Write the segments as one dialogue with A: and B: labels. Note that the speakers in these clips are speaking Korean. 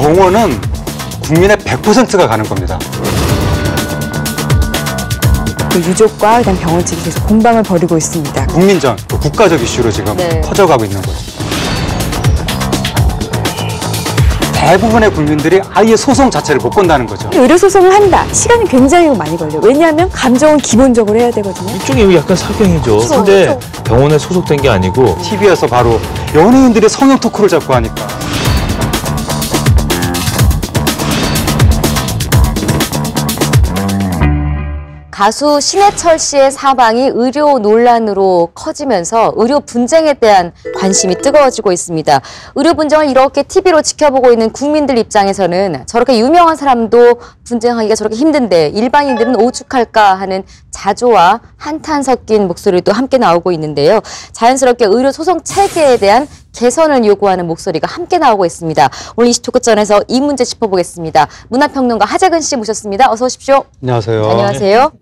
A: 병원은 국민의 100%가 가는 겁니다.
B: 그 유족과 그다음 병원 측이 계속 공방을 벌이고 있습니다.
A: 국민전, 그 국가적 이슈로 지금
C: 네.
A: 커져가고 있는 거죠. 대부분의 국민들이 아예 소송 자체를 못 건다는 거죠.
B: 의료 소송을 한다. 시간이 굉장히 많이 걸려요. 왜냐하면 감정은 기본적으로 해야 되거든요.
D: 일종의 약간 사경이죠. 근데 병원에 소속된 게 아니고
A: TV에서 바로 연예인들이 성형 토크를 자꾸 하니까.
C: 가수 신해철 씨의 사망이 의료 논란으로 커지면서 의료 분쟁에 대한 관심이 뜨거워지고 있습니다. 의료 분쟁을 이렇게 TV로 지켜보고 있는 국민들 입장에서는 저렇게 유명한 사람도 분쟁하기가 저렇게 힘든데 일반인들은 오죽할까 하는 자조와 한탄 섞인 목소리도 함께 나오고 있는데요. 자연스럽게 의료 소송 체계에 대한 개선을 요구하는 목소리가 함께 나오고 있습니다. 오늘 이시토크전에서 이 문제 짚어보겠습니다. 문화평론가 하재근 씨 모셨습니다. 어서 오십시오.
A: 안녕하세요.
C: 안녕하세요.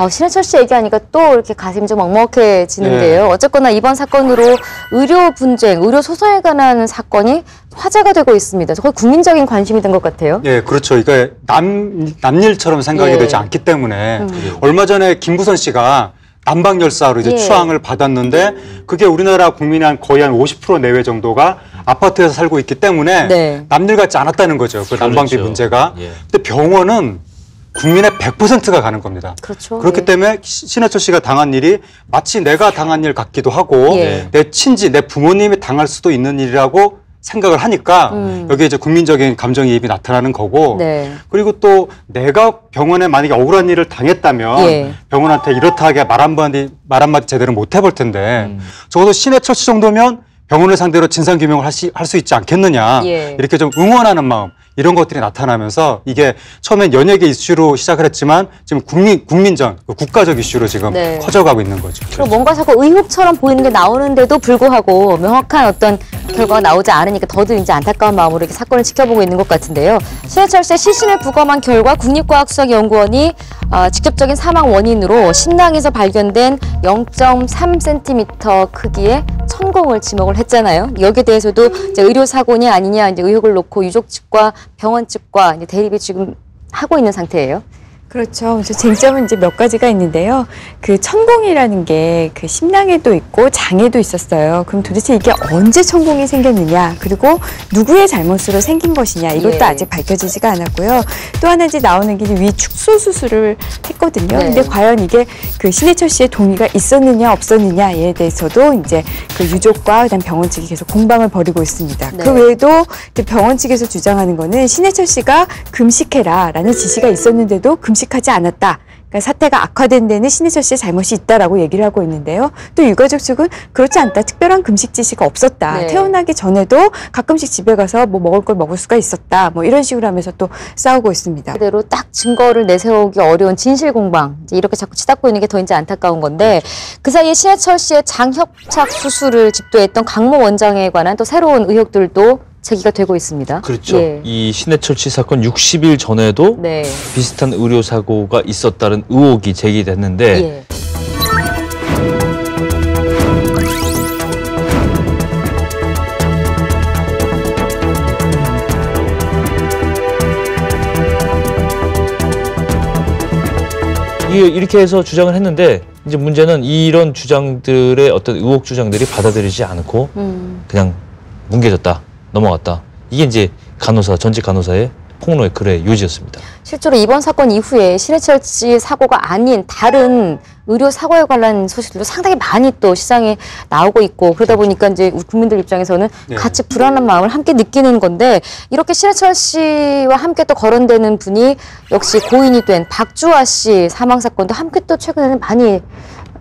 C: 어, 신해철 씨 얘기하니까 또 이렇게 가슴이 좀 먹먹해지는데요. 어쨌거나 이번 사건으로 의료 분쟁, 의료 소송에 관한 사건이 화제가 되고 있습니다. 거의 국민적인 관심이 된 것 같아요.
A: 예, 그렇죠. 이게 남, 남일처럼 생각이
C: 예.
A: 되지 않기 때문에 얼마 전에 김부선 씨가 난방 열사로 이제
C: 예.
A: 추앙을 받았는데 그게 우리나라 국민의 한 거의 한 50% 내외 정도가 아파트에서 살고 있기 때문에
C: 네.
A: 남일 같지 않았다는 거죠. 그 난방비
D: 그렇죠.
A: 문제가.
D: 예.
A: 근데 병원은 국민의 100%가 가는 겁니다.
C: 그렇죠.
A: 그렇기
C: 예.
A: 때문에 시- 신해철 씨가 당한 일이 마치 내가 당한 일 같기도 하고
C: 예.
A: 내 친지, 내 부모님이 당할 수도 있는 일이라고 생각을 하니까
C: 음.
A: 여기에 이제 국민적인 감정이입이 나타나는 거고
C: 네.
A: 그리고 또 내가 병원에 만약에 억울한 일을 당했다면
C: 예.
A: 병원한테 이렇다 하게 말 한마디 말 한마디 제대로 못 해볼 텐데
D: 음.
A: 적어도 신해철 씨 정도면 병원을 상대로 진상 규명을 할 수 있지 않겠느냐
C: 예.
A: 이렇게 좀 응원하는 마음 이런 것들이 나타나면서 이게 처음엔 연예계 이슈로 시작을 했지만 지금 국민 국민전 그 국가적 이슈로 지금
C: 네.
A: 커져가고 있는 거죠.
C: 그리고 뭔가 자꾸 의혹처럼 보이는 게 나오는데도 불구하고 명확한 어떤 결과가 나오지 않으니까 더들 이제 안타까운 마음으로 이렇게 사건을 지켜보고 있는 것 같은데요. 신해철 씨의 시신을 부검한 결과 국립과학수사연구원이 어, 직접적인 사망 원인으로 신낭에서 발견된 0.3cm 크기의 천공을 지목을 했잖아요. 여기에 대해서도 이제 의료 사고냐 아니냐 이제 의혹을 놓고 유족 측과 병원 측과 대립이 지금 하고 있는 상태예요.
B: 그렇죠. 그래서 쟁점은 이제 몇 가지가 있는데요. 그 천공이라는 게 그 심낭에도 있고 장에도 있었어요. 그럼 도대체 이게 언제 천공이 생겼느냐, 그리고 누구의 잘못으로 생긴 것이냐, 이것도
C: 예.
B: 아직 밝혀지지가 않았고요. 또 하나 이제 나오는 게 이제 위 축소 수술을 했거든요.
C: 네.
B: 근데 과연 이게 그 신해철 씨의 동의가 있었느냐, 없었느냐에 대해서도 이제 그 유족과 그다음 병원 측이 계속 공방을 벌이고 있습니다.
C: 네.
B: 그 외에도 이제 병원 측에서 주장하는 거는 신해철 씨가 금식해라라는 지시가 있었는데도 금식 하지 않았다. 그러니까 사태가 악화된 데는 신해철 씨의 잘못이 있다라고 얘기를 하고 있는데요. 또 유가족 측은 그렇지 않다. 특별한 금식 지시가 없었다.
C: 네.
B: 태어나기 전에도 가끔씩 집에 가서 뭐 먹을 걸 먹을 수가 있었다. 뭐 이런 식으로 하면서 또 싸우고 있습니다.
C: 그대로 딱 증거를 내세우기 어려운 진실 공방 이제 이렇게 자꾸 치닫고 있는 게 더 이제 안타까운 건데 그 사이에 신해철 씨의 장협착 수술을 집도했던 강모 원장에 관한 또 새로운 의혹들도 제기가 되고 있습니다.
D: 그렇죠.
C: 예.
D: 이 신해철 씨 사건 60일 전에도
C: 네.
D: 비슷한 의료 사고가 있었다는 의혹이 제기됐는데
C: 예.
D: 이게 이렇게 해서 주장을 했는데 이제 문제는 이런 주장들의 어떤 의혹 주장들이 받아들이지 않고
C: 음.
D: 그냥 뭉개졌다 넘어갔다 이게 이제 간호사 전직 간호사의 폭로의 글의 요지였습니다.
C: 실제로 이번 사건 이후에 신해철 씨 사고가 아닌 다른 의료 사고에 관한 소식들도 상당히 많이 또 시장에 나오고 있고 그러다 보니까 이제 우리 국민들 입장에서는
A: 네.
C: 같이 불안한 마음을 함께 느끼는 건데 이렇게 신해철 씨와 함께 또 거론되는 분이 역시 고인이 된 박주아 씨 사망 사건도 함께 또 최근에는 많이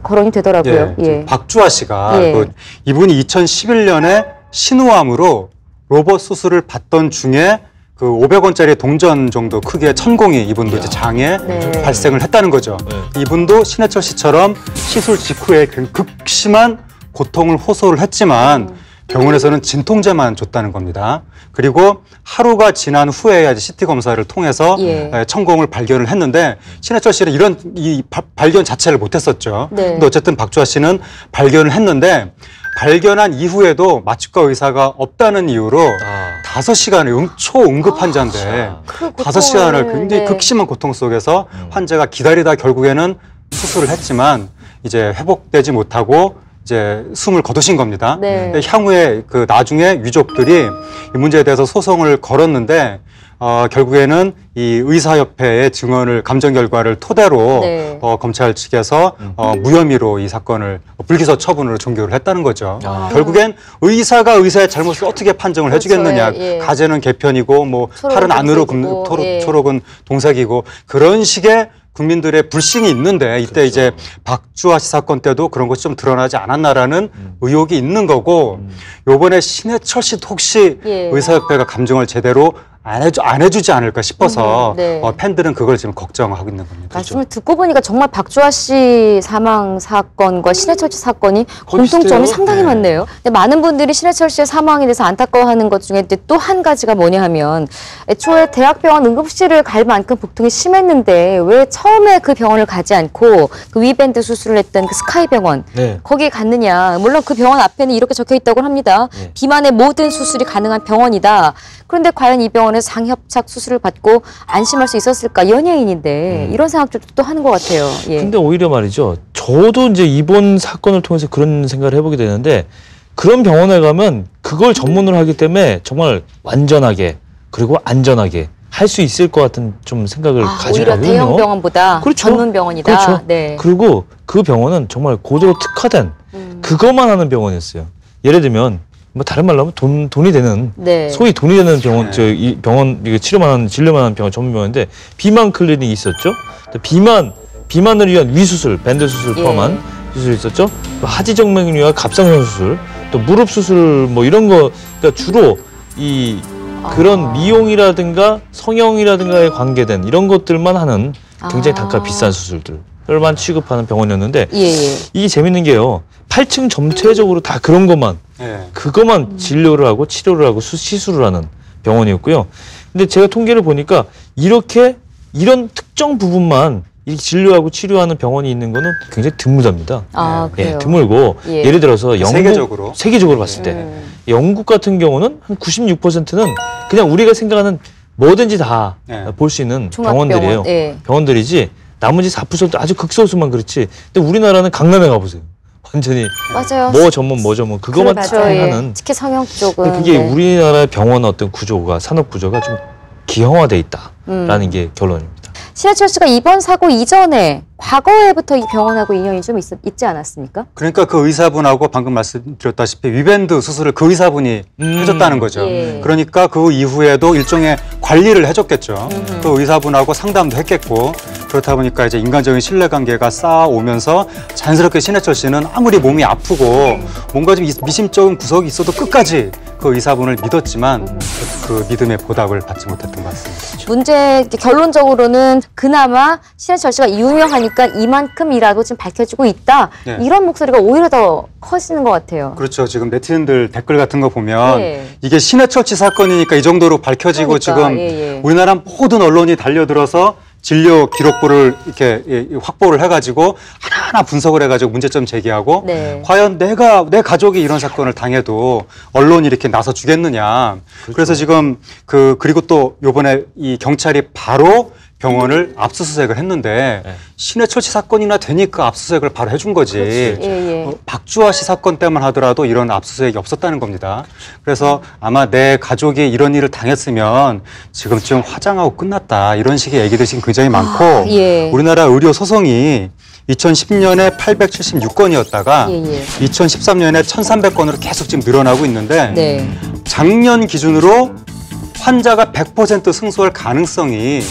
C: 거론이 되더라고요.
A: 예, 지금 박주아 씨가
C: 예.
A: 그 이분이 2011년에 신우암으로 로봇 수술을 받던 중에 그 500원짜리 동전 정도 크기의 천공이 이분도 이제 장에
C: 네.
A: 발생을 했다는 거죠.
D: 네.
A: 이분도 신해철 씨처럼 시술 직후에 그 극심한 고통을 호소를 했지만 병원에서는 진통제만 줬다는 겁니다. 그리고 하루가 지난 후에야 CT 검사를 통해서
C: 예.
A: 에, 천공을 발견을 했는데 신해철 씨는 이런 이 바- 발견 자체를 못했었죠.
C: 네.
A: 근데 어쨌든 박주아 씨는 발견을 했는데 발견한 이후에도 마취과 의사가 없다는 이유로
D: 아.
A: 다섯 시간을 응, 초응급 환자인데
C: 그
A: 다섯 시간을
C: 고통을,
A: 굉장히
C: 네.
A: 극심한 고통 속에서
D: 음.
A: 환자가 기다리다 결국에는 수술을 했지만 이제 회복되지 못하고 이제 숨을 거두신 겁니다.
C: 네.
A: 향후에 그 나중에 유족들이 이 문제에 대해서 소송을 걸었는데 어, 결국에는 이 의사협회의 증언을 감정 결과를 토대로
C: 네.
A: 어, 검찰 측에서 어, 무혐의로 이 사건을 불기소 처분으로 종결을 했다는 거죠.
D: 아.
A: 결국엔 의사가 의사의 잘못을 어떻게 판정을
C: 그렇죠.
A: 해주겠느냐.
C: 예, 예.
A: 가재는 개편이고 뭐 팔은 안으로 토록,
C: 예.
A: 초록은 동색이고 그런 식의 국민들의 불신이 있는데 이때
D: 그렇죠.
A: 이제 박주아 씨 사건 때도 그런 것이 좀 드러나지 않았나라는
D: 음.
A: 의혹이 있는 거고 요번에 신해철 씨도 혹시
C: 예.
A: 의사협회가 감정을 제대로 안, 해주, 안 해주지 않을까 싶어서
C: 음, 네.
A: 어, 팬들은 그걸 지금 걱정하고 있는 겁니다.
C: 말씀을 듣고 보니까 정말 박주아 씨 사망 사건과 신해철 씨 사건이 공통점이. 상당히
D: 네.
C: 많네요. 근데 많은 분들이 신해철 씨의 사망에 대해서 안타까워하는 것 중에 또 한 가지가 뭐냐 하면 애초에 대학병원 응급실을 갈 만큼 복통이 심했는데 왜 처음에 그 병원을 가지 않고 그 위밴드 수술을 했던 그 스카이 병원
D: 네.
C: 거기에 갔느냐. 물론 그 병원 앞에는 이렇게 적혀 있다고 합니다.
D: 네.
C: 비만의 모든 수술이 가능한 병원이다. 그런데 과연 이 병원 에서 장협착 수술을 받고 안심할 수 있었을까? 연예인인데 이런 생각도 또 하는 것 같아요. 예.
D: 음. 근데 오히려 말이죠. 저도 이제 이번 사건을 통해서 그런 생각을 해보게 되는데 그런 병원에 가면 그걸 전문으로 하기 때문에 정말 완전하게 그리고 안전하게 할 수 있을 것 같은 좀 생각을
C: 아,
D: 가지고
C: 오히려 대형. 병원보다
D: 그렇죠.
C: 전문 병원이다.
D: 그렇죠.
C: 네.
D: 그리고 그 병원은 정말 고도로 특화된
C: 음.
D: 그것만 하는 병원이었어요. 예를 들면 뭐 다른 말로 하면 돈 돈이 되는
C: 네.
D: 소위 돈이 되는 병원
A: 네.
D: 저이 병원 이게 치료만 하는 진료만 하는 병원 전문 병원인데 비만 클리닉이 있었죠. 또 비만 비만을 위한 위수술 밴드 수술
C: 예.
D: 포함한 수술이 있었죠. 또 하지정맥을 위한 갑상선 수술, 또 무릎 수술 뭐 이런 거 그러니까 주로 이 그런
C: 아.
D: 미용이라든가 성형이라든가에 관계된 이런 것들만 하는 굉장히
C: 아.
D: 단가 비싼 수술들만 취급하는 병원이었는데
C: 예, 예.
D: 이게 재밌는 게요. 8층 전체적으로 다 그런 것만
A: 예.
D: 그것만 진료를 하고 치료를 하고 수, 시술을 하는 병원이었고요. 근데 제가 통계를 보니까 이렇게 이런 특정 부분만 이 진료하고 치료하는 병원이 있는 거는 굉장히 드물답니다.
C: 아,
D: 예,
C: 그래요.
D: 드물고
C: 예.
D: 예. 를 들어서 영국
A: 세계적으로.
D: 세계적으로 봤을 때
C: 음.
D: 영국 같은 경우는 한 96%는 그냥 우리가 생각하는 뭐든지 다 볼수
A: 예.
D: 있는. 병원들이에요.
C: 예.
D: 병원들이지 나머지 4%도 아주 극소수만 그렇지. 근데 우리나라는 강남에 가보세요. 완전히
C: 맞아요.
D: 뭐 전문 뭐 전문 그것만
C: 그렇죠.
D: 딱
C: 예.
D: 하는
C: 특히 성형 쪽은
D: 그게
C: 네.
D: 우리나라 병원 어떤 구조가 산업 구조가 좀 기형화돼 있다라는
C: 음.
D: 게 결론입니다.
C: 신해철 씨가 이번 사고 이전에 과거에부터 이 병원하고 인연이 좀 있, 있지 않았습니까?
A: 그러니까 그 의사분하고 방금 말씀드렸다시피 위밴드 수술을 그 의사분이
D: 음.
A: 해줬다는 거죠.
C: 예.
A: 그러니까 그 이후에도 일종의 관리를 해줬겠죠.
C: 음흠.
A: 그 의사분하고 상담도 했겠고 그렇다 보니까 이제 인간적인 신뢰관계가 쌓아오면서 자연스럽게 신해철 씨는 아무리 몸이 아프고 뭔가 좀 이- 미심쩍은 구석이 있어도 끝까지 그 의사분을 믿었지만 그 믿음의 보답을 받지 못했던 것 같습니다.
C: 문제 결론적으로는 그나마 신해철 씨가 유명하니 까 이만큼이라도 지금 밝혀지고 있다.
A: 네.
C: 이런 목소리가 오히려 더 커지는 것 같아요.
A: 그렇죠. 지금 네티즌들 댓글 같은 거 보면
C: 네.
A: 이게 신해철 씨 사건이니까 이 정도로 밝혀지고
C: 그러니까,
A: 지금
C: 예, 예.
A: 우리나라 모든 언론이 달려들어서 진료 기록부를 이렇게 예, 확보를 해가지고 하나하나 분석을 해가지고 문제점 제기하고
C: 네.
A: 과연 내가 내 가족이 이런 사건을 당해도 언론이 이렇게 나서 주겠느냐.
C: 그렇죠.
A: 그래서 지금 그 그리고 또 요번에 이 경찰이 바로 병원을 압수수색을 했는데
D: 네.
A: 신해철 씨 사건이나 되니까 압수수색을 바로 해준 거지.
C: 예, 예.
A: 어, 박주아 씨 사건 때만 하더라도 이런 압수수색이 없었다는 겁니다. 그래서 아마 내 가족이 이런 일을 당했으면 지금쯤 화장하고 끝났다 이런 식의 얘기들이 지금 굉장히 많고
C: 예.
A: 우리나라 의료 소송이 2010년에 876건이었다가
C: 예, 예.
A: 2013년에 1,300건으로 계속 지금 늘어나고 있는데
C: 네.
A: 작년 기준으로 환자가 100% 승소할 가능성이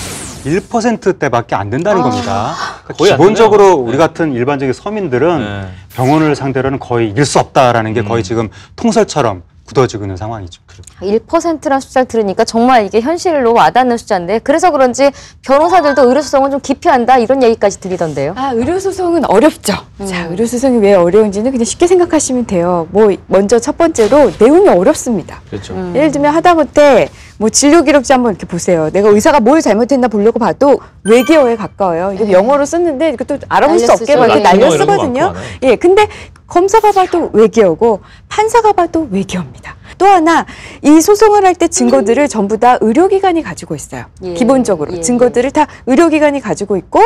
A: 1%대밖에 안 된다는
C: 아.
A: 겁니다. 그러니까 기본적으로. 우리
D: 네.
A: 같은 일반적인 서민들은
D: 네.
A: 병원을 상대로는 거의 이길 수 없다라는 게
D: 음.
A: 거의 지금 통설처럼 굳어지고 있는 상황이죠.
C: 1%란 숫자를 들으니까 정말 이게 현실로 와닿는 숫자인데 그래서 그런지 변호사들도 의료소송을 좀 기피한다 이런 얘기까지 들리던데요.
B: 아, 의료소송은 어렵죠. 자, 의료소송이 왜 어려운지는 그냥 쉽게 생각하시면 돼요. 뭐, 먼저 첫 번째로 내용이 어렵습니다.
D: 그렇죠.
C: 음.
B: 예를 들면 하다못해 뭐 진료 기록지 한번 이렇게 보세요. 내가 의사가 뭘 잘못했나 보려고 봐도 외계어에 가까워요. 이거 영어로 썼는데 이것도 알아볼 수 없게. 막 이렇게
C: 네.
B: 날려 쓰거든요. 예, 근데 검사가 봐도 외계어고 판사가 봐도 외계어입니다. 또 하나 이 소송을 할 때 증거들을 전부 다 의료기관이 가지고 있어요.
C: 예,
B: 기본적으로
C: 예.
B: 증거들을 다 의료기관이 가지고 있고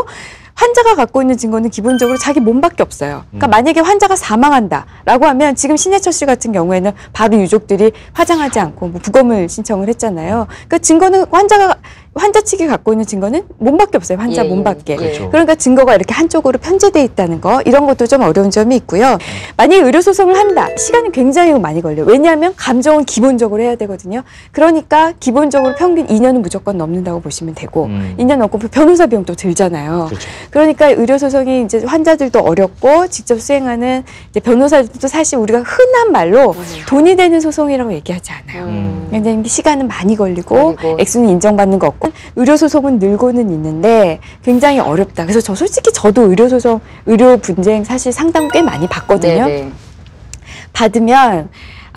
B: 환자가 갖고 있는 증거는 기본적으로 자기 몸밖에 없어요. 그러니까 만약에 환자가 사망한다라고 하면 지금 신해철 씨 같은 경우에는 바로 유족들이 화장하지 않고 뭐 부검을 신청을 했잖아요. 그러니까 증거는 환자가 환자 측이 갖고 있는 증거는 몸밖에 없어요. 환자
C: 예, 예.
B: 몸밖에.
D: 그렇죠.
B: 그러니까 증거가 이렇게 한쪽으로 편제돼 있다는 거 이런 것도 좀 어려운 점이 있고요. 만약에 의료 소송을 한다 시간이 굉장히 많이 걸려요. 왜냐하면 감정은 기본적으로 해야 되거든요. 그러니까 기본적으로 평균 2년은 무조건 넘는다고 보시면 되고
D: 음.
B: 2년 넘고 변호사 비용도 들잖아요.
D: 그렇죠.
B: 그러니까 의료 소송이 이제 환자들도 어렵고 직접 수행하는 이제 변호사들도 사실 우리가 흔한 말로 돈이 되는 소송이라고 얘기하지 않아요.
C: 음.
B: 굉장히 시간은 많이 걸리고
C: 걸리고.
B: 액수는 인정받는 거 없고 의료 소송은 늘고는 있는데 굉장히 어렵다. 그래서 저 솔직히 저도 의료 소송, 의료 분쟁 사실 상담 꽤 많이 받거든요.
C: 네네.
B: 받으면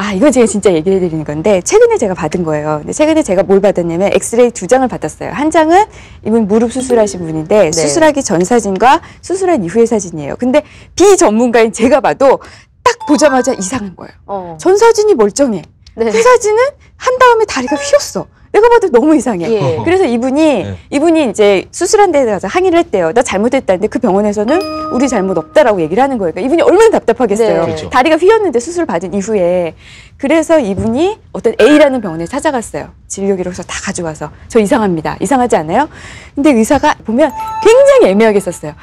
B: 아 이건 제가 진짜 얘기해 드리는 건데 최근에 제가 받은 거예요. 근데 최근에 제가 뭘 받았냐면 엑스레이 두 장을 받았어요. 한 장은 이분 무릎 수술하신 분인데
C: 네.
B: 수술하기 전 사진과 수술한 이후의 사진이에요. 근데 비전문가인 제가 봐도 딱 보자마자 이상한 거예요.
C: 어.
B: 전 사진이 멀쩡해.
C: 네.
B: 그 사진은 한 다음에 다리가 휘었어. 내가 봐도 너무 이상해.
C: 예.
B: 그래서 이분이
D: 네.
B: 이분이 이제 수술한 데 가서 항의를 했대요. 나 잘못했다는데 그 병원에서는 우리 잘못 없다라고 얘기를 하는 거예요. 그러니까 이분이 얼마나 답답하겠어요.
C: 네.
D: 그렇죠.
B: 다리가 휘었는데 수술 받은 이후에 그래서 이분이 어떤 A라는 병원에 찾아갔어요. 진료 기록서 다 가져와서 저 이상합니다. 이상하지 않아요? 근데 의사가 보면 굉장히 애매하게 썼어요.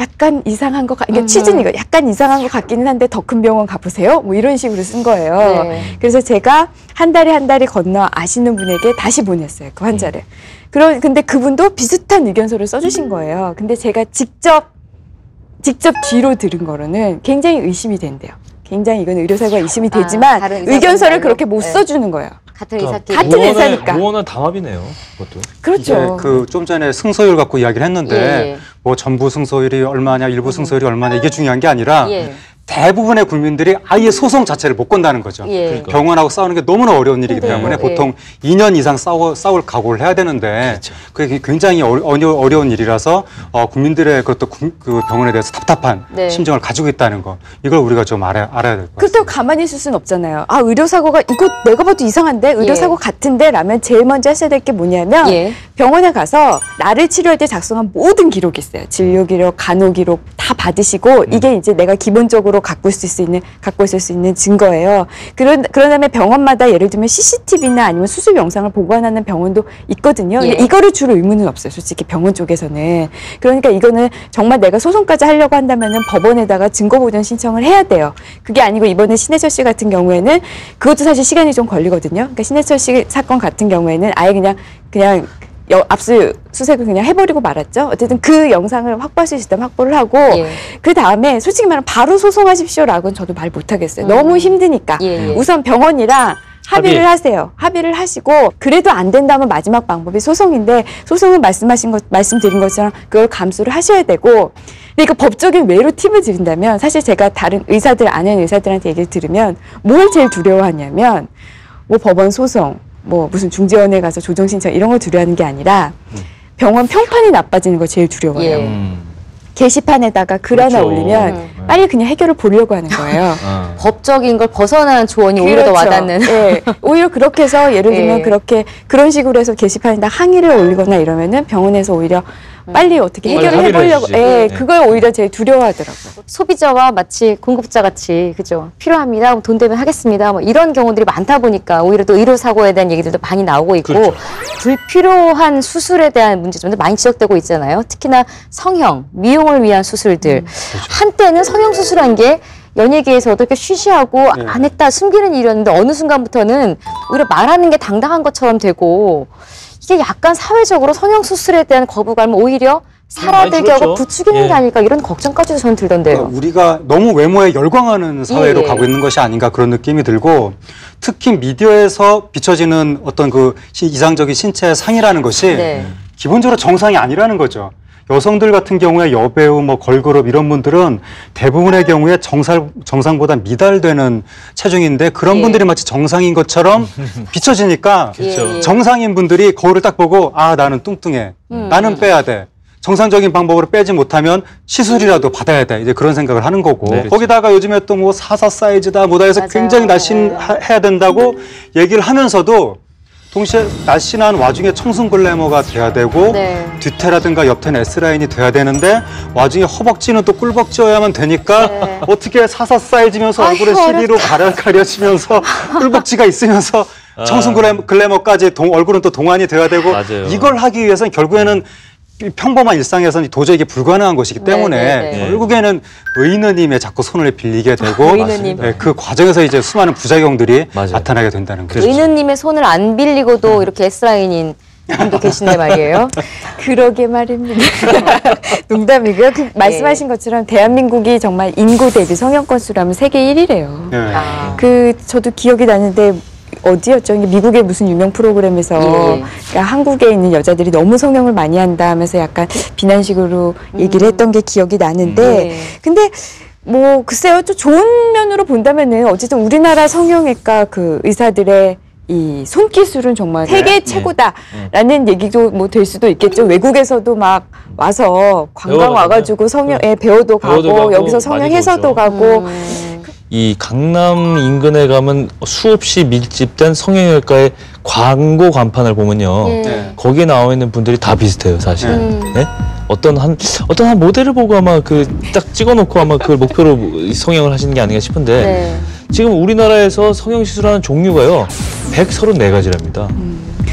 B: 약간 이상한 것 같, 이게
C: 음.
B: 취지는 이거 약간 이상한 것 같기는 한데 더 큰 병원 가보세요. 뭐 이런 식으로 쓴 거예요.
C: 네.
B: 그래서 제가 한 달에 한 달이 건너 아시는 분에게 다시 보냈어요. 그 환자를. 그런 근데 그분도 비슷한 의견서를 써주신 거예요. 근데 제가 직접 직접 뒤로 들은 거로는 굉장히 의심이 된대요. 굉장히 이건 의료사가 의심이
C: 아,
B: 되지만
C: 의사분
B: 의견서를? 그렇게 못
C: 네.
B: 써주는 거예요.
C: 같은
D: 그러니까
C: 의사끼리.
B: 같은 의사니까.
D: 무언의 담합이네요. 그것도.
B: 그렇죠.
A: 이제 그좀 전에 승소율 갖고 이야기를 했는데
C: 예, 예.
A: 뭐 전부 승소율이 얼마냐, 일부 승소율이 얼마냐 이게 중요한 게 아니라
C: 예.
A: 대부분의 국민들이 아예 소송 자체를 못 건다는 거죠.
C: 예.
D: 그러니까.
A: 병원하고 싸우는 게 너무나 어려운 일이기
C: 네.
A: 때문에
C: 예.
A: 보통 2년 이상 싸워, 싸울 각오를 해야 되는데 그게 굉장히 어려, 어려- 어려 운 일이라서 어, 국민들의 그것도 구- 그 병원에 대해서 답답한
C: 네.
A: 심정을 가지고 있다는 거 이걸 우리가 좀 알아야, 알아야 될 것 같아요.
B: 그렇다고 가만히 있을 수는 없잖아요. 아, 의료사고가 이거 내가 봐도 이상한데? 의료사고
C: 예.
B: 같은데? 라면 제일 먼저 하셔야 될 게 뭐냐면
C: 예.
B: 병원에 가서 나를 치료할 때 작성한 모든 기록이 있어요. 진료 기록, 간호 기록 다 받으시고 이게 이제 내가 기본적으로 갖고 있을 수 있는 갖고 있을 수 있는 증거예요. 그런 그런 다음에 병원마다 예를 들면 CCTV나 아니면 수술 영상을 보관하는 병원도 있거든요. 근데
C: 예.
B: 이거를 주로 의무는 없어요. 솔직히 병원 쪽에서는. 그러니까 이거는 정말 내가 소송까지 하려고 한다면은 법원에다가 증거 보전 신청을 해야 돼요. 그게 아니고 이번에 신해철 씨 같은 경우에는 그것도 사실 시간이 좀 걸리거든요. 그러니까 신해철 씨 사건 같은 경우에는 아예 그냥 그냥 여, 압수 수색을 그냥 해버리고 말았죠. 어쨌든 그 영상을 확보할 수 있다면 확보를 하고
C: 예.
B: 그 다음에 솔직히 말하면 바로 소송하십시오라고는 저도 말 못하겠어요. 너무 힘드니까
C: 예, 예.
B: 우선 병원이랑 합의를
D: 합의.
B: 하세요. 합의를 하시고 그래도 안 된다면 마지막 방법이 소송인데 소송은 말씀하신 것 말씀드린 것처럼 그걸 감수를 하셔야 되고 근데 이거 법적인 외로 팁을 드린다면 사실 제가 다른 의사들 아는 의사들한테 얘기를 들으면 뭘 제일 두려워하냐면 뭐 법원 소송 뭐 무슨 중재원에 가서 조정 신청 이런 걸 두려워하는 게 아니라 병원 평판이 나빠지는 거 제일 두려워해요.
C: 예.
D: 음.
B: 게시판에다가 글 하나
D: 그렇죠.
B: 올리면
C: 음.
B: 빨리 그냥 해결을 보려고 하는 거예요.
D: 아.
C: 법적인 걸 벗어나는 조언이 오히려 더
B: 그렇죠.
C: 와닿는.
B: 예. 오히려 그렇게 해서 예를 들면
C: 예.
B: 그렇게 그런 식으로 해서 게시판에다 항의를 올리거나 이러면은 병원에서 오히려 빨리 어떻게 해결을 해보려고. 예,
D: 네.
B: 그걸 오히려 제일 두려워하더라고요.
C: 소비자와 마치 공급자 같이 그죠 필요합니다 뭐돈 되면 하겠습니다 뭐 이런 경우들이 많다 보니까 오히려 또 의료 사고에 대한 얘기들도 많이 나오고 있고
D: 그렇죠.
C: 불필요한 수술에 대한 문제점도 많이 지적되고 있잖아요 특히나 성형 미용을 위한 수술들 한때는 성형 수술한 게 연예계에서도 이렇게 쉬쉬하고
A: 네.
C: 안 했다 숨기는 일이었는데 어느 순간부터는 오히려 말하는 게 당당한 것처럼 되고 이게 약간 사회적으로 성형 수술에 대한 거부감을 오히려 하고
D: 줄었죠.
C: 부추기는
D: 예.
C: 게 아닐까 이런 걱정까지도 저는 들던데요.
A: 그러니까 우리가 너무 외모에 열광하는 사회로
C: 예, 예.
A: 가고 있는 것이 아닌가 그런 느낌이 들고 특히 미디어에서 비춰지는 어떤 그 시- 이상적인 신체의 상이라는 것이
C: 네.
A: 기본적으로 정상이 아니라는 거죠. 여성들 같은 경우에 여배우, 뭐 걸그룹 이런 분들은 대부분의 경우에 정상, 정상보다 미달되는 체중인데 그런
C: 예.
A: 분들이 마치 정상인 것처럼 비춰지니까
C: 예, 예.
A: 정상인 분들이 거울을 딱 보고 아 나는 뚱뚱해,
C: 음.
A: 나는 빼야 돼. 정상적인 방법으로 빼지 못하면 시술이라도 받아야 돼. 이제 그런 생각을 하는 거고.
D: 네, 그렇죠.
A: 거기다가 요즘에 또 뭐 사사 사이즈다 뭐다 해서
C: 맞아요.
A: 굉장히 날씬해야 된다고 얘기를 하면서도 동시에 날씬한 와중에 청순 글래머가 돼야 되고
C: 네.
A: 뒤태라든가 옆태는 S라인이 돼야 되는데 와중에 허벅지는 또 꿀벅지여야만 되니까
C: 네.
A: 어떻게 사사 사이즈면서
C: 아휴,
A: 얼굴에 시리로 가려, 가려지면서 꿀벅지가 있으면서 청순 글래머, 동- 얼굴은 또 동안이 돼야 되고
D: 맞아요.
A: 이걸 하기 위해서는 결국에는 이 평범한 일상에서는 도저히 이게 불가능한 것이기
C: 네,
A: 때문에
C: 네, 네.
A: 결국에는 의느님의 자꾸 손을 빌리게 되고
C: 의느님.
A: 네, 그 과정에서 이제 수많은 부작용들이
D: 맞아요.
A: 나타나게 된다는 거죠.
C: 의느님의 손을 안 빌리고도 이렇게 S라인인 분도 계신데 말이에요.
B: 그러게 말입니다. 농담이고요. 그 말씀하신 것처럼 대한민국이 정말 인구 대비 성형 건수라면 세계 1위래요.
A: 네.
C: 아.
B: 그 저도 기억이 나는데 어디였죠? 미국의 무슨 유명 프로그램에서
C: 예, 예.
B: 그러니까 한국에 있는 여자들이 너무 성형을 많이 한다 하면서 약간 비난식으로 얘기를 했던 게 기억이 나는데
C: 네.
B: 근데 뭐 글쎄요 좀 좋은 면으로 본다면은 어쨌든 우리나라 성형외과 그 의사들의 이 손기술은 정말 세계 최고다라는 얘기도 뭐 될 수도 있겠죠. 외국에서도 막 와서 관광. 와가지고 성형 예, 배워도 가고,
D: 배워도 가고
B: 여기서
D: 많이
B: 성형해서도. 가고
C: 음.
D: 이 강남 인근에 가면 수없이 밀집된 성형외과의 광고 간판을 보면요.
C: 예.
A: 네.
D: 거기에 나와 있는 분들이 다 비슷해요, 사실.
C: 음.
D: 네? 어떤 한 어떤 한 모델을 보고 아마 그 딱 찍어놓고 아마 그걸 목표로 성형을 하시는 게 아닌가 싶은데
C: 네.
D: 지금 우리나라에서 성형 시술하는 종류가요 134가지랍니다.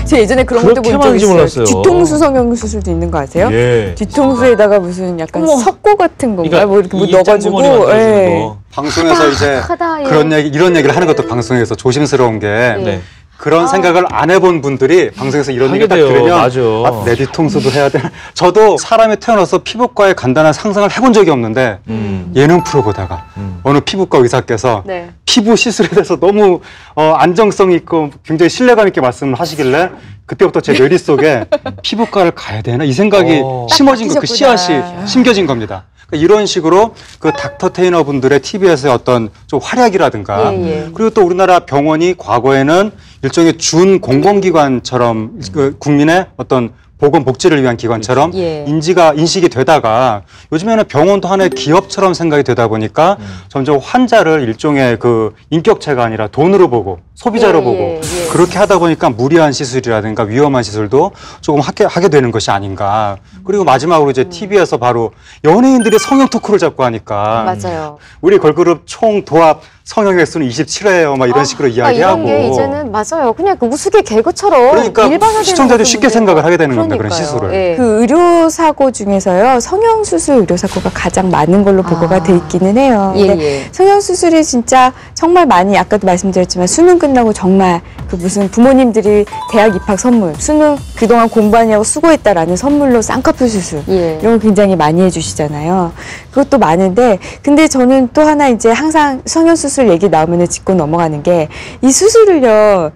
B: 저 예전에 그런 것도
D: 그렇게
B: 본적
D: 많은지
B: 있어요.
D: 몰랐어요.
B: 뒤통수 성형 수술도 있는 거 아세요?
D: 예.
B: 뒤통수에다가 무슨 약간
C: 어머.
B: 석고 같은 건가
D: 그러니까
B: 뭐 이렇게
D: 뭐이
B: 넣어가지고 예.
D: 거.
A: 방송에서 이제
C: 하다, 예.
A: 그런 얘기 이런 얘기를 하는 것도 방송에서 조심스러운 게
D: 네.
A: 그런 생각을 안 해본 분들이 방송에서 이런 얘기 딱
D: 돼요.
A: 들으면
D: 맞아.
A: 아, 내 뒤통수도 해야 되나 저도 사람이 태어나서 피부과에 간다는 상상을 해본 적이 없는데
D: 음.
A: 예능 프로 보다가
D: 음.
A: 어느 피부과 의사께서
C: 네.
A: 피부 시술에 대해서 너무 어, 안정성 있고 굉장히 신뢰감 있게 말씀을 하시길래 그때부터 제 뇌리 속에 피부과를 가야 되나 이 생각이
D: 어.
A: 심어진 거 그. 씨앗이 심겨진 겁니다. 그러니까 이런 식으로 그 닥터 테이너 분들의 TV에서의 어떤 좀 활약이라든가
C: 예, 예.
A: 그리고 또 우리나라 병원이 과거에는 일종의 준 공공기관처럼 그 국민의 어떤 보건 복지를 위한 기관처럼
C: 예.
A: 인지가 인식이 되다가 요즘에는 병원도 하나의 기업처럼 생각이 되다 보니까
C: 음.
A: 점점 환자를 일종의 그 인격체가 아니라 돈으로 보고 소비자로
C: 예,
A: 보고
C: 예, 예.
A: 그렇게 하다 보니까 무리한 시술이라든가 위험한 시술도 조금 하게, 하게 되는 것이 아닌가. 그리고 마지막으로 이제 TV에서 바로 연예인들이 성형 토크를 자꾸 하니까
C: 맞아요.
A: 우리 걸그룹 총 도합 성형 횟수는 27회예요. 막 이런 식으로
C: 아,
A: 이야기하고.
C: 이런 게 이제는 맞아요. 그냥 그 우스개 개그처럼
A: 그러니까
C: 일반화되는
A: 시청자들이
C: 것도
A: 쉽게. 생각을 하게 되는 겁니다. 그런. 시술을.
C: 예.
B: 그 의료 사고 중에서요 성형 수술 의료 사고가 가장 많은 걸로 보고가
C: 아.
B: 돼 있기는 해요.
C: 예,
B: 근데
C: 예.
B: 성형 수술이 진짜 정말 많이 아까도 말씀드렸지만 수능 끝나고 정말 그 무슨 부모님들이 대학 입학 선물 수능 그동안 공부하냐고 수고했다라는 선물로 쌍꺼풀 수술
C: 예.
B: 이런 거 굉장히 많이 해주시잖아요. 그것도 많은데, 근데 저는 또 하나 이제 항상 성형 수술 얘기 나오면 짚고 넘어가는 게, 이 수술을요,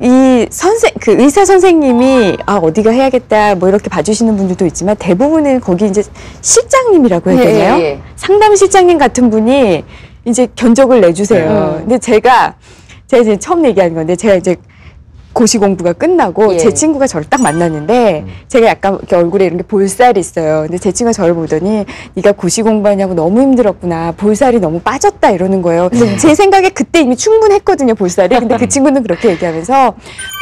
B: 이 선생, 그 의사 선생님이, 아, 어디가 해야겠다, 뭐 이렇게 봐주시는 분들도 있지만, 대부분은 거기 이제 실장님이라고 해야
C: 예,
B: 되나요?
C: 예, 예.
B: 상담 실장님 같은 분이 이제 견적을 내주세요.
C: 음.
B: 근데 제가, 제가 이제 처음 얘기하는 건데, 제가 이제 고시 공부가 끝나고
C: 예.
B: 제 친구가 저를 딱 만났는데 제가 약간 이렇게 얼굴에 이런 게 볼살이 있어요. 근데 제 친구가 저를 보더니 네가 고시 공부하냐고 너무 힘들었구나. 볼살이 너무 빠졌다 이러는 거예요. 근데 제 생각에 그때 이미 충분했거든요, 볼살이. 근데 그 친구는 그렇게 얘기하면서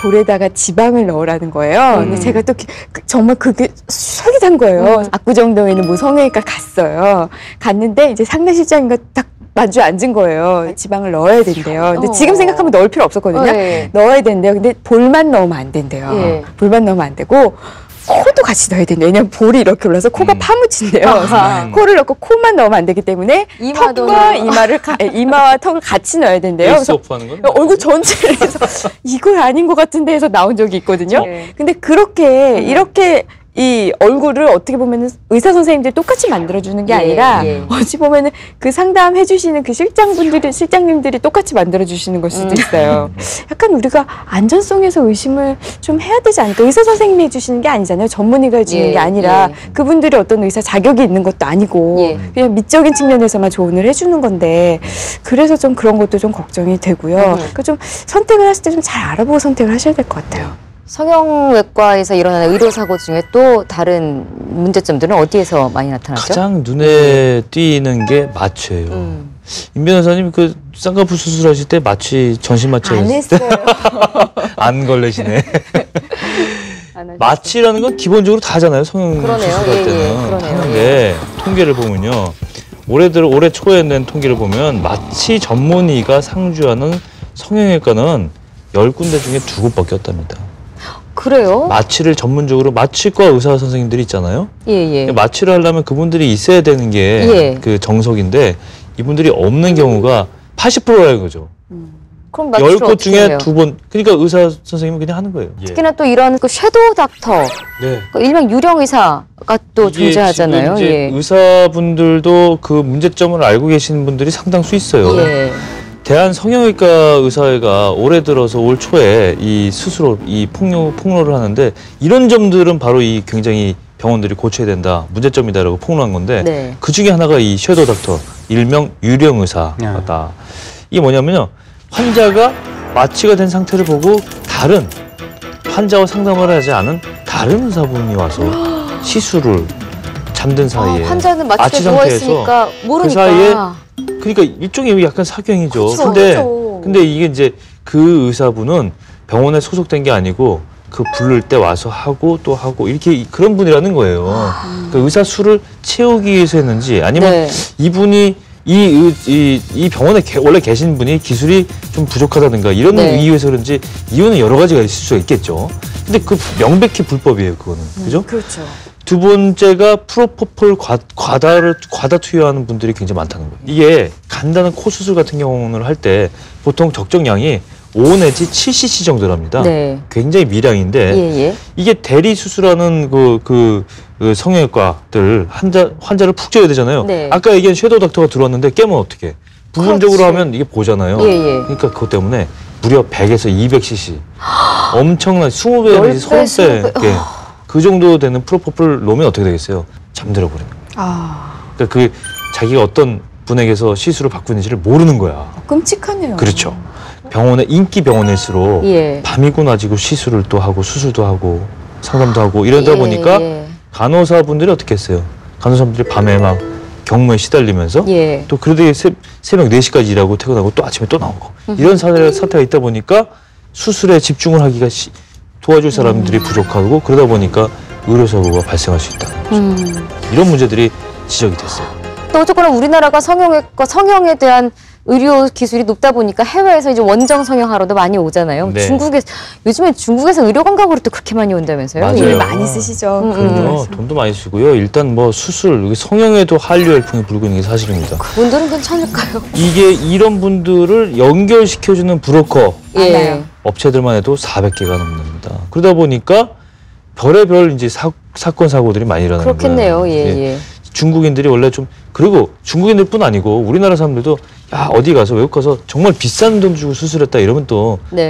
B: 볼에다가 지방을 넣으라는 거예요. 근데 제가 또 기- 그- 정말 그게 솔깃한 거예요. 압구정동에 있는 뭐 성형외과 갔어요. 갔는데 이제 상대실장인가 딱 마주 앉은 거예요. 지방을 넣어야 된대요. 근데
C: 어.
B: 지금 생각하면 넣을 필요 없었거든요.
C: 예.
B: 넣어야 된대요. 근데 볼만 넣으면 안 된대요.
C: 예.
B: 볼만 넣으면 안 되고 코도 같이 넣어야 된대요. 왜냐면 볼이 이렇게 올라서 코가
D: 음.
B: 파묻힌대요.
C: 아하.
B: 코를 넣고 코만 넣으면 안 되기 때문에
C: 이마도
B: 턱과
C: 넣어.
B: 이마를 가- 이마와 턱을 같이 넣어야 된대요. 그래서
D: 건
B: 얼굴 전체를 해서 이걸 아닌 것 같은데 해서 나온 적이 있거든요.
C: 예.
B: 근데 그렇게 이렇게 이 얼굴을 어떻게 보면은 의사 선생님들이 똑같이 만들어주는 게
C: 예,
B: 아니라
C: 예.
B: 어찌 보면은 그 상담해 주시는 그 실장분들이 실장님들이 똑같이 만들어 주시는 걸 수도
C: 음.
B: 있어요. 약간 우리가 안전성에서 의심을 좀 해야 되지 않을까? 의사 선생님이 해주시는 게 아니잖아요. 전문의가 해주는
C: 예,
B: 게 아니라
C: 예.
B: 그분들이 어떤 의사 자격이 있는 것도 아니고
C: 예.
B: 그냥 미적인 측면에서만 조언을 해주는 건데 그래서 좀 그런 것도 좀 걱정이 되고요.
C: 음.
B: 그러니까 좀 선택을 하실 때 좀 잘 알아보고 선택을 하셔야 될 것 같아요.
C: 성형외과에서 일어나는 의료사고 중에 또 다른 문제점들은 어디에서 많이 나타나죠?
D: 가장 눈에 띄는 게 마취예요.
C: 음.
D: 임 변호사님 그 쌍꺼풀 수술하실 때 마취 전신 마취
B: 안 했어요.
D: 안 걸리시네.
C: 안.
D: 마취라는 건 기본적으로 다 하잖아요. 성형
C: 그러네요.
D: 수술할
C: 예,
D: 때는
C: 예.
D: 하는데 통계를 보면요. 올해 들 올해 초에 낸 통계를 보면 마취 전문의가 상주하는 성형외과는 열 군데 중에 두 곳밖에 없답니다.
C: 그래요?
D: 마취를 전문적으로 마취과 의사 선생님들이 있잖아요.
C: 예, 예.
D: 마취를 하려면 그분들이 있어야 되는 게
C: 예.
D: 그 정석인데 이분들이 없는 경우가 80%라는 거죠.
C: 그럼
D: 열
C: 마취를
D: 곳
C: 어떻게
D: 중에
C: 해요?
D: 두 번. 그러니까 의사 선생님은 그냥 하는 거예요.
C: 특히나 또 이런 그 섀도우 닥터,
D: 네.
C: 그 일명 유령 의사가 또 존재하잖아요. 예.
D: 의사분들도 그 문제점을 알고 계시는 분들이 상당수 있어요.
C: 예.
D: 대한 성형외과 의사회가 올해 들어서 올 초에 이 스스로 이 폭로 폭로를 하는데 이런 점들은 바로 이 굉장히 병원들이 고쳐야 된다 문제점이다라고 폭로한 건데
C: 네.
D: 그 중에 하나가 이 섀도우 닥터 일명 유령 의사다. 이게 뭐냐면요 환자가 마취가 된 상태를 보고 다른 환자와 상담을 하지 않은 다른 의사분이 와서 시술을 잠든 사이에
C: 아, 환자는 마취에
D: 마취 상태에서
C: 있으니까 모르니까.
D: 사이에 그러니까 일종의 약간 사경이죠.
C: 그쵸,
D: 근데
C: 그쵸.
D: 근데 이게 이제 그 의사분은 병원에 소속된 게 아니고 그 부를 때 와서 하고 또 하고 이렇게 그런 분이라는 거예요. 그러니까 의사 수를 채우기 위해서 했는지 아니면
C: 네.
D: 이분이 이, 의- 이, 이 병원에 개- 원래 계신 분이 기술이 좀 부족하다든가 이런
C: 네.
D: 이유에서 그런지 이유는 여러 가지가 있을 수가 있겠죠. 근데 그 명백히 불법이에요, 그거는. 그죠?
B: 그렇죠.
D: 두 번째가 프로포폴 과, 과다를 과다 투여하는 분들이 굉장히 많다는 거예요. 이게 간단한 코 수술 같은 경우를 할 때 보통 적정량이 5 내지 7cc 정도랍니다.
C: 네.
D: 굉장히 미량인데
C: 예, 예.
D: 이게 대리 수술하는 그, 그, 그 성형외과들 환자 환자를 푹 쪄야 되잖아요.
C: 네.
D: 아까 얘기한 섀도우 닥터가 들어왔는데 깨면 어떻게? 부분적으로
C: 그렇지.
D: 하면 이게 보잖아요.
C: 예, 예.
D: 그러니까 그것 때문에 무려 100에서 200cc 엄청난 20배
C: 열
D: 내지
C: 배,
D: 30배
C: 스무 배.
D: 예. 그 정도 되는 프로포폴 놓으면 어떻게 되겠어요? 잠들어 버리는 거예요.
B: 아,
D: 그러니까 그 자기가 어떤 분에게서 시술을 받고 있는지를 모르는 거야.
B: 끔찍하네요.
D: 그렇죠. 병원에 인기 병원일수록
C: 예.
D: 밤이고 낮이고 시술을 또 하고 수술도 하고 상담도 하고 이러다
C: 예,
D: 보니까
C: 예.
D: 간호사분들이 어떻게 했어요? 간호사분들이 밤에 막 경무에 시달리면서
C: 예.
D: 또 그러다 새, 새벽 4시까지 일하고 퇴근하고 또 아침에 또 나오고 이런 사태, 사태가 있다 보니까 수술에 집중을 하기가 시- 도와줄 사람들이 부족하고 그러다 보니까 의료사고가 발생할 수 있다는 거죠.
C: 음.
D: 이런 문제들이 지적이 됐어요.
C: 또 어쨌거나 우리나라가 성형외과 성형에 대한 의료 기술이 높다 보니까 해외에서 이제 원정 성형하러도 많이 오잖아요.
D: 네.
C: 중국에 요즘에 중국에서 의료 관광으로 또 그렇게 많이 온다면서요?
D: 맞아요.
B: 돈을
C: 예.
B: 많이 쓰시죠.
C: 음, 음.
D: 그럼요. 돈도 많이 쓰고요. 일단 뭐 수술, 여기 성형에도 한류 열풍이 불고 있는 게 사실입니다.
C: 그분들은 괜찮을까요?
D: 이게 이런 분들을 연결시켜주는 브로커
C: 예.
D: 업체들만 해도 400개가 넘습니다. 그러다 보니까 별의별 이제 사, 사건 사고들이 많이 일어나는
C: 그렇겠네요.
D: 거예요.
C: 예,
D: 예.
C: 예.
D: 중국인들이 원래 좀 그리고 중국인들뿐 아니고 우리나라 사람들도 야 어디 가서 외국 가서 정말 비싼 돈 주고 수술했다 이러면 또더
C: 네.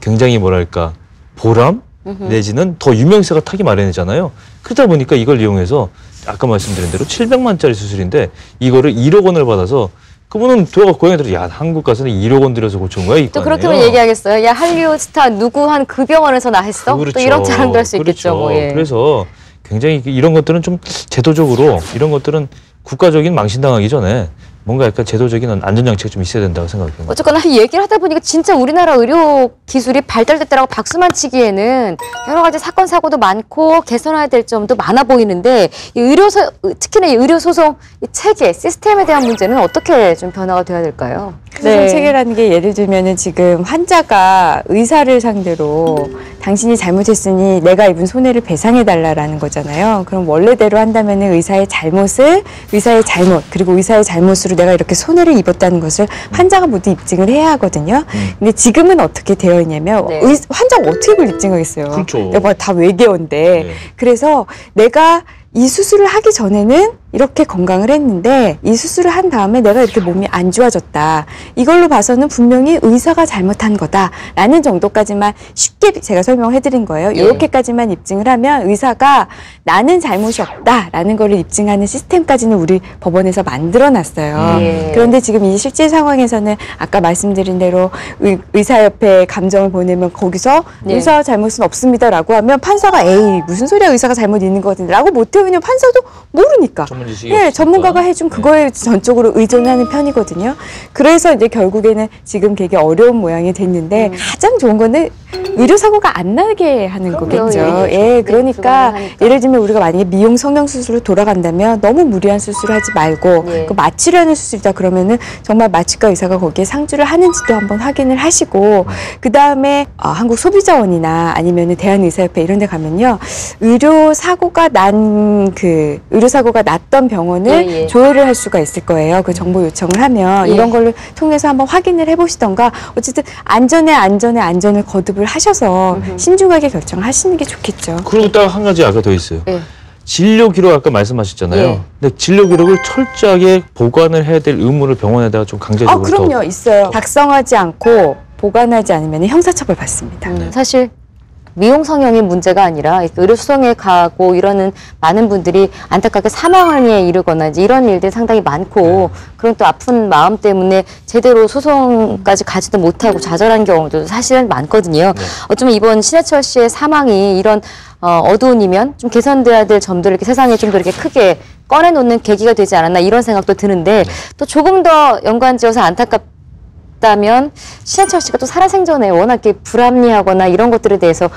D: 굉장히 뭐랄까 보람
C: 음흠.
D: 내지는 더 유명세가 타기 마련이잖아요. 그러다 보니까 이걸 이용해서 아까 말씀드린 대로 700만짜리 수술인데 이거를 1억 원을 받아서 그분은 돌아가 고향에 야 한국 가서는 1억 원 들여서 고쳐온 거야 이거
C: 또 그렇게만 얘기하겠어요. 야 할리우드 스타 누구 한 그 병원에서 나 했어? 또 이런 자랑도 할 수 있겠죠.
D: 그렇죠.
C: 뭐, 예.
D: 그래서 굉장히 이런 것들은 좀 제도적으로 이런 것들은 국가적인 망신당하기 전에 뭔가 약간 제도적인 안전장치가 좀 있어야 된다고 생각해요.
C: 어쨌거나 이 얘기를 하다 보니까 진짜 우리나라 의료 기술이 발달됐다라고 박수만 치기에는 여러 가지 사건 사고도 많고 개선해야 될 점도 많아 보이는데 이 의료 소, 특히나 이 의료 소송 이 체계 시스템에 대한 문제는 어떻게 좀 변화가 돼야 될까요?
B: 소송 네. 체계라는 게 예를 들면은 지금 환자가 의사를 상대로 당신이 잘못했으니 내가 입은 손해를 배상해 달라라는 거잖아요. 그럼 원래대로 한다면은 의사의 잘못을 의사의 잘못 그리고 의사의 잘못으로 내가 이렇게 손해를 입었다는 것을 환자가 모두 입증을 해야 하거든요.
D: 음.
B: 근데 지금은 어떻게 되어 있냐면
C: 네.
B: 의- 환자가 어떻게 그걸 입증하겠어요.
D: 그렇죠.
B: 내가 뭐다 외계어인데.
D: 네.
B: 그래서 내가 이 수술을 하기 전에는 이렇게 건강을 했는데 이 수술을 한 다음에 내가 이렇게 몸이 안 좋아졌다. 이걸로 봐서는 분명히 의사가 잘못한 거다라는 정도까지만 쉽게 제가 설명해 드린 거예요.
C: 예.
B: 이렇게까지만 입증을 하면 의사가 나는 잘못이 없다라는 거를 입증하는 시스템까지는 우리 법원에서 만들어 놨어요.
C: 예.
B: 그런데 지금 이 실제 상황에서는 아까 말씀드린 대로 의, 의사협회에 감정을 보내면 거기서
C: 네.
B: 의사 잘못은 없습니다라고 하면 판사가 에이 무슨 소리야 의사가 잘못 있는 거든라고 못해 왜냐면 판사도 모르니까
D: 전문 지식이
B: 예,
D: 없으니까.
B: 전문가가 해준 그거에 전적으로 의존하는 편이거든요. 그래서 이제 결국에는 지금 되게 어려운 모양이 됐는데
C: 음.
B: 가장 좋은 거는 의료 사고가 안 나게 하는. 거겠죠.
C: 예.
B: 예,
C: 네,
B: 그러니까. 예를 들면 우리가 만약에 미용 성형 수술로 돌아간다면 너무 무리한 수술을 하지 말고
C: 네.
B: 그 마취라는 수술이다 그러면은 정말 마취과 의사가 거기에 상주를 하는지도 한번 확인을 하시고 그 다음에 한국 소비자원이나 아니면은 대한의사협회 이런 데 가면요 의료 사고가 난 그 의료 사고가 났던 병원을
C: 예, 예.
B: 조회를 할 수가 있을 거예요. 그 정보 요청을 하면
C: 예.
B: 이런 걸로 통해서 한번 확인을 해보시던가 어쨌든 안전에 안전에 안전을 거듭을 하셔서
C: 음흠.
B: 신중하게 결정을 하시는 게 좋겠죠.
D: 그리고 딱 한 가지 아까 더 있어요.
C: 예.
D: 진료 기록 아까 말씀하셨잖아요.
C: 예.
D: 근데 진료 기록을 철저하게 보관을 해야 될 의무를 병원에다가 좀
B: 아,
D: 강제적으로
B: 그럼요.
D: 더
B: 있어요. 작성하지 않고 보관하지 않으면 형사처벌 받습니다.
C: 음, 사실 미용 성형의 문제가 아니라 의료 소송에 가고 이러는 많은 분들이 안타깝게 사망에 이르거나 이제 이런 일들이 상당히 많고 그런 또 아픈 마음 때문에 제대로 소송까지 가지도 못하고 좌절한 경우도 사실은 많거든요. 어쩌면 이번 신해철 씨의 사망이 이런 어, 어두운 이면 좀 개선돼야 될 점들을 이렇게 세상에 좀 더 이렇게 크게 꺼내놓는 계기가 되지 않았나 이런 생각도 드는데 또 조금 더 연관지어서 안타깝 다면 신해철 씨가 또 살아생전에 워낙 이렇게 불합리하거나 이런 것들에 대해서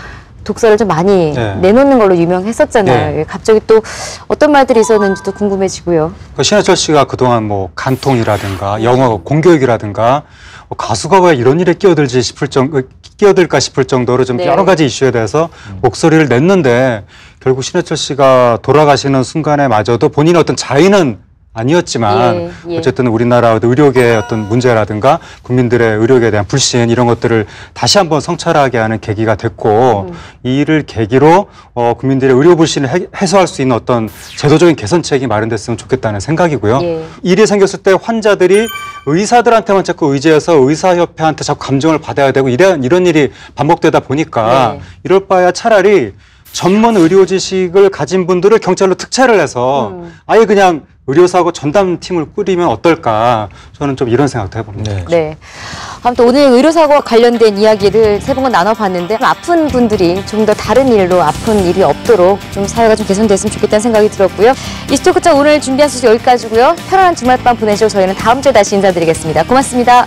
C: 독서를 좀 많이
A: 네.
C: 내놓는 걸로 유명했었잖아요.
A: 네.
C: 갑자기 또 어떤 말들이 있었는지도 궁금해지고요.
A: 그 신해철 씨가 그동안 뭐 간통이라든가 영어 공교육이라든가 뭐 가수가 왜 이런 일에 끼어들지 싶을 정도 끼어들까 싶을 정도로 좀
C: 네.
A: 여러 가지 이슈에 대해서 목소리를 냈는데 결국 신해철 씨가 돌아가시는 순간에 마저도 본인의 어떤 자의는 아니었지만
C: 예, 예.
A: 어쨌든 우리나라 의료계의 어떤 문제라든가 국민들의 의료계에 대한 불신 이런 것들을 다시 한번 성찰하게 하는 계기가 됐고
C: 음.
A: 이 일을 계기로 어, 국민들의 의료 불신을 해, 해소할 수 있는 어떤 제도적인 개선책이 마련됐으면 좋겠다는 생각이고요.
C: 예.
A: 일이 생겼을 때 환자들이 의사들한테만 자꾸 의지해서 의사협회한테 자꾸 감정을 받아야 되고 이런 이런 일이 반복되다 보니까
C: 네.
A: 이럴 바야 차라리 전문 의료 지식을 가진 분들을 경찰로 특채를 해서
C: 음.
A: 아예 그냥 의료사고 전담팀을 꾸리면 어떨까 저는 좀 이런 생각도 해봅니다.
D: 네.
C: 네. 아무튼 오늘 의료사고와 관련된 이야기를 세 분과 나눠봤는데 아픈 분들이 좀 더 다른 일로 아픈 일이 없도록 좀 사회가 좀 개선됐으면 좋겠다는 생각이 들었고요. 이스토크장 오늘 준비한 소식 여기까지고요. 편안한 주말 밤 보내시고 저희는 다음 주에 다시 인사드리겠습니다. 고맙습니다.